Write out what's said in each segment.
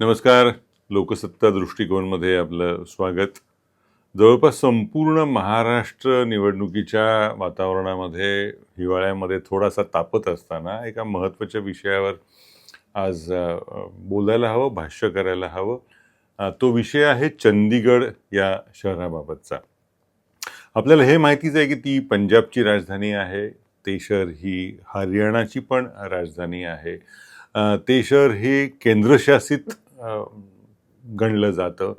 नमस्कार. लोकसत्ता दृष्टिकोनमध्ये आपलं स्वागत. जवळपास संपूर्ण महाराष्ट्र निवडणुकीच्या वातावरणामध्ये हिवाळ्यामध्ये थोडासा तापत असताना एका महत्त्वाच्या विषयावर आज बोलायला हवं भाष्य करायला हवं. तो विषय आहे चंदीगड या शहराबाबतचा. आपल्याला हे माहितीच आहे की ती पंजाबची राजधानी आहे. ते शहर ही हरियाणाची पण राजधानी आहे. ते शहर हे केंद्रशासित गणलं जातं.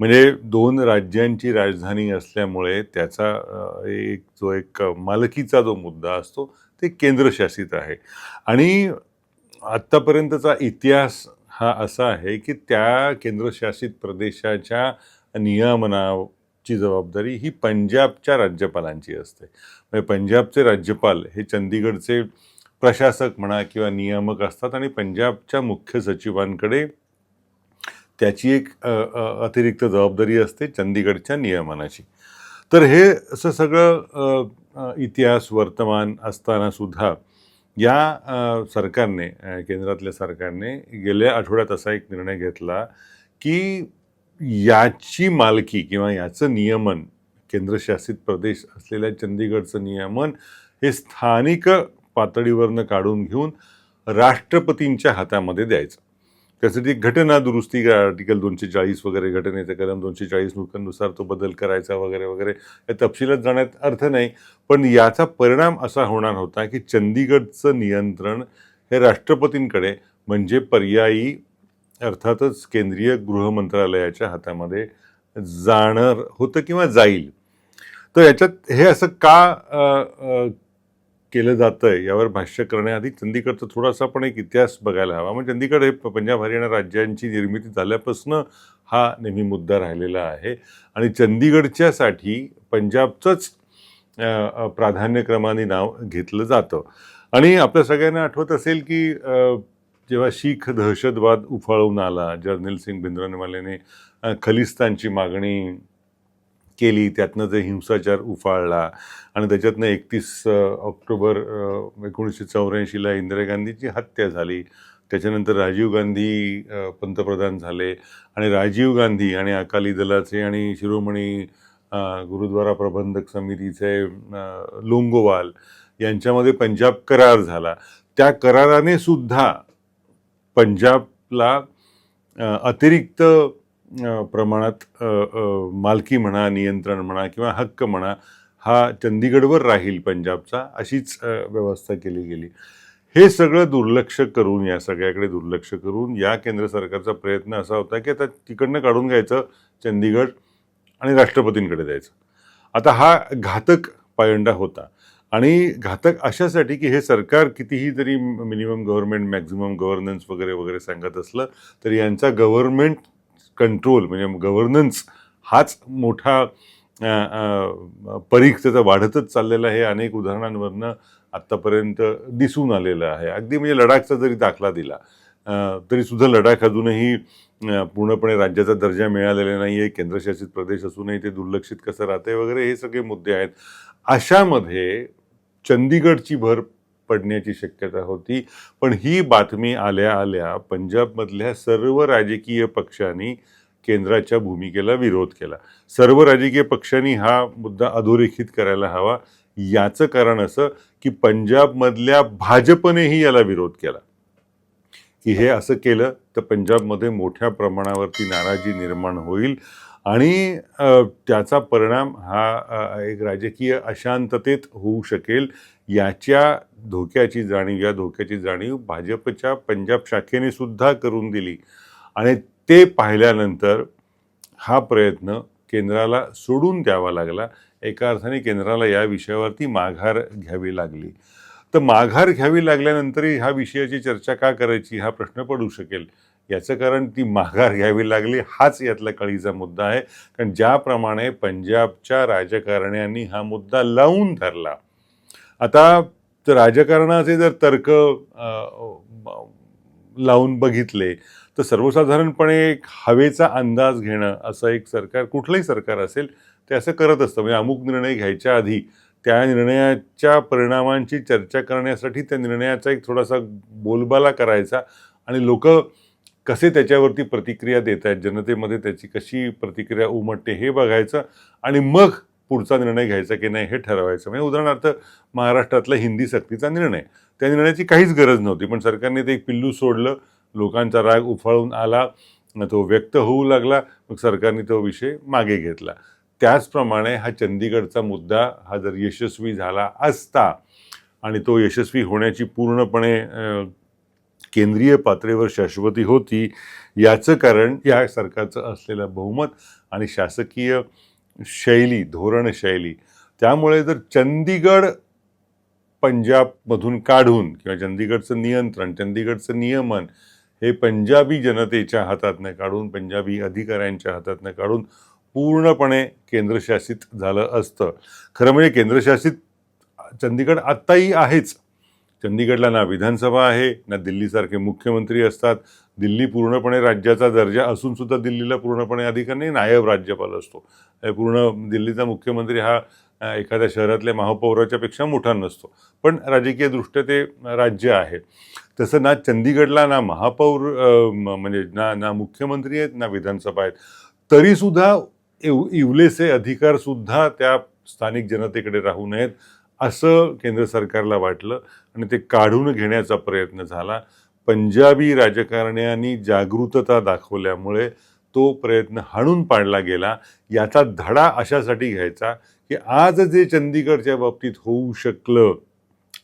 म्हणजे दोन राज्यांची राजधानी असल्यामुळे त्याचा एक जो एक मालकीचा जो मुद्दा असतो ते केंद्रशासित आहे. आणि आत्तापर्यंतचा इतिहास हा असा आहे की त्या केंद्रशासित प्रदेशाच्या नियमनाची जबाबदारी ही पंजाबच्या राज्यपालांची असते. म्हणजे पंजाबचे राज्यपाल हे चंदीगडचे प्रशासक म्हणा किंवा नियामक असतात आणि पंजाबच्या मुख्य सचिवांकडे त्याची एक अतिरिक्त जबाबदारी असते चंदीगडच्या नियमनाची. तर हे असं सगळं इतिहास वर्तमान असतानासुद्धा या सरकारने केंद्रातल्या सरकारने गेल्या आठवड्यात असा एक निर्णय घेतला की याची मालकी किंवा याचं नियमन केंद्रशासित प्रदेश असलेल्या चंदीगडचं नियमन हे स्थानिक पातळीवरनं काढून घेऊन राष्ट्रपतींच्या हातामध्ये द्यायचं. त्यासाठी घटना दुरुस्ती आर्टिकल दोनशे चाळीस वगैरे घटनेचा कलम दोनशे चाळीसनुसार तो बदल करायचा वगैरे वगैरे या तपशिलात जाण्यात अर्थ नाही. पण याचा परिणाम असा होणार होता की चंदीगडचं नियंत्रण हे राष्ट्रपतींकडे म्हणजे पर्यायी अर्थातच केंद्रीय गृह मंत्रालयाच्या हातामध्ये जाणार होतं किंवा जाईल. तर याच्यात हे असं का केलं जातं आहे यावर भाष्य करण्याआधी चंदीगडचा थोडासा पण एक इतिहास बघायला हवा. मग चंदीगड हे पंजाब हरियाणा राज्यांची निर्मिती झाल्यापासून हा नेहमी मुद्दा राहिलेला आहे. आणि चंदीगडच्यासाठी पंजाबचंच प्राधान्यक्रमाने नाव घेतलं जातं. आणि आपल्या सगळ्यांना आठवत असेल की जेव्हा शीख दहशतवाद उफाळून आला जर्नल सिंग भिंद्रनवालेने खलिस्तानची मागणी केली त्यातनं जे हिंसाचार उफाळला आणि त्याच्यातनं एकतीस ऑक्टोबर एकोणीसशे चौऱ्याऐंशीला इंदिरा गांधीची हत्या झाली. त्याच्यानंतर राजीव गांधी पंतप्रधान झाले आणि राजीव गांधी आणि अकाली दलाचे आणि शिरोमणी गुरुद्वारा प्रबंधक समितीचे लोंगोवाल यांच्यामध्ये पंजाब करार झाला. त्या कराराने सुद्धा पंजाबला अतिरिक्त प्रमाणात मालकी म्हणा नियंत्रण म्हणा किंवा हक्क म्हणा हा चंदीगडवर राहील पंजाबचा अशीच व्यवस्था केली गेली. हे सगळं दुर्लक्ष करून या सगळ्याकडे दुर्लक्ष करून या केंद्र सरकारचा प्रयत्न असा होता की आता तिकडनं काढून घ्यायचं चंदीगड आणि राष्ट्रपतींकडे द्यायचं. आता हा घातक पायंडा होता आणि घातक अशासाठी की हे सरकार कितीही जरी मिनिमम गव्हर्नमेंट मॅक्झिमम गव्हर्नन्स वगैरे वगैरे सांगत असलं तरी यांचा गव्हर्नमेंट कंट्रोल म्हणजे गव्हर्नन्स हाच मोठा परीख त्याचा वाढतच चाललेला आहे. अनेक उदाहरणांवरनं आत्तापर्यंत दिसून आलेलं आहे. अगदी म्हणजे लडाखचा जरी दाखला दिला तरीसुद्धा लडाख अजूनही पूर्णपणे राज्याचा दर्जा मिळालेला नाही आहे केंद्रशासित प्रदेश असूनही ते दुर्लक्षित कसं राहते वगैरे हे सगळे मुद्दे आहेत. अशामध्ये चंदीगडची भर पडण्याची शक्यता होती. पण ही बातमी आल्या आल्या पंजाबमधल्या सर्व राजकीय पक्षांनी केंद्राच्या भूमिकेला विरोध केला. सर्व राजकीय पक्षांनी हा मुद्दा अधोरेखित करायला हवा. याचं कारण असं की पंजाबमधल्या भाजपनेही याला विरोध केला. की हे असं केलं तर पंजाबमध्ये मोठ्या प्रमाणावरती नाराजी निर्माण होईल. आणि त्याचा परिणाम हा एक राजकीय अशांततेत होऊ शकेल याच्या धोक्याची जाणीव या धोक्याची जाणीव भाजपच्या पंजाब शाखेने सुद्धा करून दिली. आणि ते पाहिल्यानंतर हा प्रयत्न केंद्राला सोडून द्यावा लागला. एका अर्थाने केंद्राला या विषयावरती माघार घ्यावी लागली. तर माघार घ्यावी लागल्यानंतरही ह्या विषयाची चर्चा का करायची हा प्रश्न पडू शकेल. याचं कारण ती माघार घ्यावी लागली हाच यातला कळीचा मुद्दा आहे. कारण ज्याप्रमाणे पंजाबच्या राजकारण्यांनी हा मुद्दा लावून धरला. आता राजकारणाचे जर तर्क लावून बघितले तर सर्वसाधारणपणे एक हवेचा अंदाज घेणं असं एक सरकार कुठलंही सरकार असेल ते असं करत असतं. म्हणजे अमुक निर्णय घ्यायच्या आधी त्या निर्णयाच्या परिणामांची चर्चा करण्यासाठी त्या निर्णयाचा एक थोडासा बोलबाला करायचा आणि लोक कसे त्याच्यावरती प्रतिक्रिया देत आहेत जनतेमध्ये त्याची कशी प्रतिक्रिया उमटते हे बघायचं आणि मग पुढचा निर्णय घ्यायचा की नाही हे ठरवायचं. म्हणजे उदाहरणार्थ महाराष्ट्रातला हिंदी सक्तीचा निर्णय. त्या निर्णयाची काहीच गरज नव्हती पण सरकारने ते एक पिल्लू सोडलं लोकांचा राग उफाळून आला तो व्यक्त होऊ लागला मग सरकारने तो विषय मागे घेतला. त्याचप्रमाणे हा चंदीगडचा मुद्दा हा जर यशस्वी झाला असता आणि तो यशस्वी होण्याची पूर्णपणे केंद्रीय पातळीवर शाश्वती होती याचं कारण या सरकारचं असलेलं बहुमत आणि शासकीय शैली धोरण शैली. त्यामुळे जर चंदीगड पंजाबमधून काढून किंवा चंदीगडचं नियंत्रण चंदीगडचं नियमन हे पंजाबी जनतेच्या हातातनं काढून पंजाबी अधिकाऱ्यांच्या हातातनं काढून पूर्णपणे केंद्रशासित झालं असतं. खरं म्हणजे केंद्रशासित चंदीगड आत्ताही आहेच. चंदीगडला ना विधानसभा आहे ना दिल्लीसारखे मुख्यमंत्री असतात. दिल्ली पूर्णपणे राज्याचा दर्जा असून सुद्धा दिल्लीला पूर्णपणे अधिकार नाही नायब राज्यपाल असतो. पूर्ण दिल्लीचा मुख्यमंत्री हा एखाद्या शहरातल्या महापौराच्या पेक्षा मोठा नसतो. पण राजकीयदृष्ट्या ते राज्य आहे. तसं ना चंदीगडला ना महापौर म्हणजे ना ना मुख्यमंत्री आहेत ना विधानसभा आहेत. तरीसुद्धा इव इवलेसे अधिकारसुद्धा त्या स्थानिक जनतेकडे राहू नयेत. असं केंद्र सरकारला वाटलं आणि ते काढून घेण्याचा प्रयत्न झाला. पंजाबी राजकारण्यांनी जागृतता दाखवल्यामुळे तो प्रयत्न हाणून पाडला गेला. याचा धडा अशासाठी घ्यायचा की आज जे चंदीगडच्या बाबतीत होऊ शकलं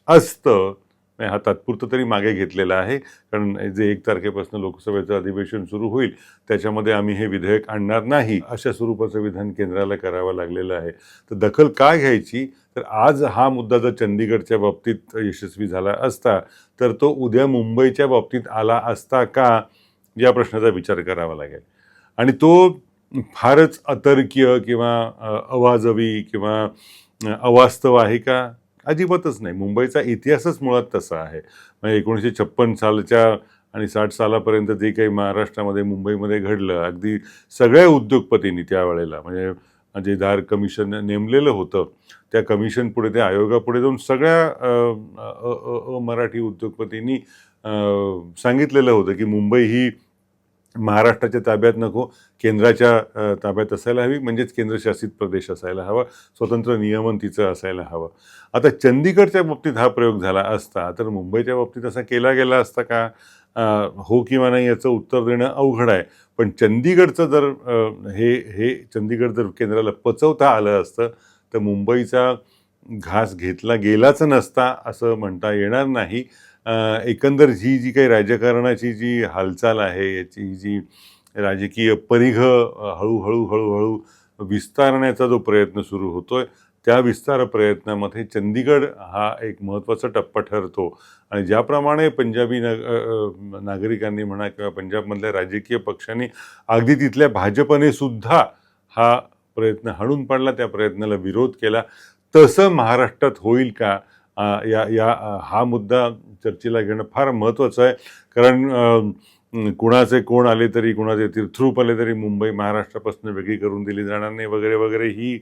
असतं नाही हा तात्पुरतं तरी मागे घेतलेला आहे. कारण जे एक तारखेपासून लोकसभेचं अधिवेशन सुरू होईल त्याच्यामध्ये आम्ही हे विधेयक आणणार नाही अशा स्वरूपाचं विधान केंद्राला करावं लागलेलं आहे. तर दखल का घ्यायची? तर आज हा मुद्दा जर चंदीगडच्या बाबतीत यशस्वी झाला असता तर तो उद्या मुंबईच्या बाबतीत आला असता का या प्रश्नाचा विचार करावा लागेल. आणि तो फारच अतर्कीय किंवा अवाजवी किंवा अवास्तव आहे का? अजिबातच नाही. मुंबईचा इतिहासच मुळात तसा आहे. म्हणजे एकोणीसशे छप्पन सालच्या आणि साठ सालापर्यंत जे काही महाराष्ट्रामध्ये मुंबईमध्ये घडलं अगदी सगळ्या उद्योगपतींनी त्यावेळेला म्हणजे जे धार कमिशन नेमलेलं होतं त्या कमिशन पुढे त्या आयोगापुढे जाऊन सगळ्या मराठी उद्योगपतींनी सांगितलेलं होतं की मुंबई ही महाराष्ट्राच्या ताब्यात नको केंद्राच्या ताब्यात असायला हवी म्हणजेच केंद्रशासित प्रदेश असायला हवा स्वतंत्र नियमन तिचं असायला हवं. आता चंदीगडच्या बाबतीत हा प्रयोग झाला असता तर मुंबईच्या बाबतीत असा केला गेला असता का? आ, हो किंवा नाही याचं उत्तर देणं अवघड आहे. पण चंदीगडचं जर हे हे चंदीगड जर केंद्राला पचवता आलं असतं तर मुंबईचा घास घेतला गेलाच नसता असं म्हणता येणार नाही. एकंदर ही जी काही राजकारणाची जी हालचाल आहे याची जी राजकीय परिघ हळूहळू हळूहळू विस्तारण्याचा जो प्रयत्न सुरू होतोय त्या विस्तार प्रयत्नामध्ये चंदीगड हा एक महत्त्वाचा टप्पा ठरतो. आणि ज्याप्रमाणे पंजाबी नाग नागरिकांनी म्हणा किंवा पंजाबमधल्या राजकीय पक्षांनी अगदी तिथल्या भाजपने सुद्धा हा प्रयत्न हाणून पाडला त्या प्रयत्नाला विरोध केला. तसं महाराष्ट्रात होईल का? या या हा मुद्दा चर्चेला घेणं फार महत्त्वाचं आहे. कारण कुणाचे कोण आले तरी कुणाचे तीर्थरूप आले तरी मुंबई महाराष्ट्रापासून वेगळी करून दिली जाणार नाही वगैरे वगैरे ही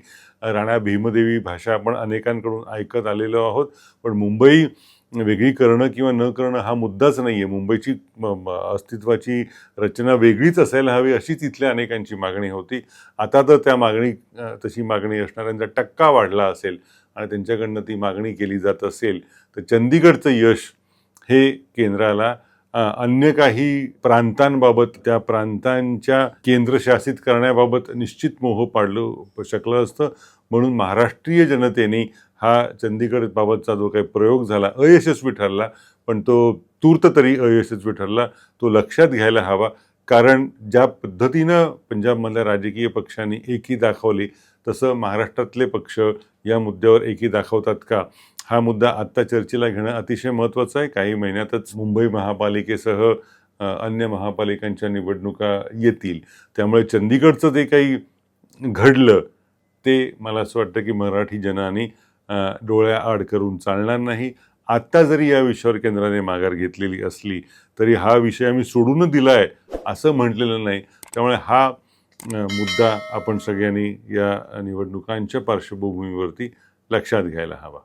राणा भीमदेवी भाषा आपण अनेकांकडून ऐकत आलेलो आहोत. पण मुंबई वेगळी करणं किंवा न करणं हा मुद्दाच नाही आहे मुंबईची म- अस्तित्वाची रचना वेगळीच असायला हवी अशीच इथल्या अनेकांची मागणी होती. आता तर त्या मागणी तशी मागणी असणाऱ्यांचा टक्का वाढला असेल आणि त्यांच्याकडनं ती मागणी केली जात असेल तर चंदीगडचं यश हे केंद्राला अन्य काही प्रांतांबाबत त्या प्रांतांच्या केंद्रशासित करण्याबाबत निश्चित मोह पाडलं शकलं असतं. म्हणून महाराष्ट्रीय जनतेने हा चंदीगडबाबतचा जो काही प्रयोग झाला अयशस्वी ठरला पण तो तूर्त तरी अयशस्वी ठरला तो लक्षात घ्यायला हवा. कारण ज्या पद्धतीनं पंजाबमधल्या राजकीय पक्षांनी एकी दाखवली तसं महाराष्ट्रातले पक्ष या मुद्द्यावर एकी दाखवतात का? हा मुद्दा आत्ता चर्चेला घेणं अतिशय महत्त्वाचं आहे. काही महिन्यातच मुंबई महापालिकेसह अन्य महापालिकांच्या निवडणुका येतील. त्यामुळे चंदीगडचं जे काही घडलं ते मला असं वाटतं की मराठी जनाने डोळ्या आड करून चालणार नाही. आत्ता जरी या विषयावर केंद्राने माघार घेतलेली असली तरी हा विषय आम्ही सोडून दिला आहे असं म्हटलेलं नाही. त्यामुळे हा मुद्दा आपण सगळ्यांनी या निवडणुकांच्या पार्श्वभूमीवरती लक्षात घ्यायला हवा.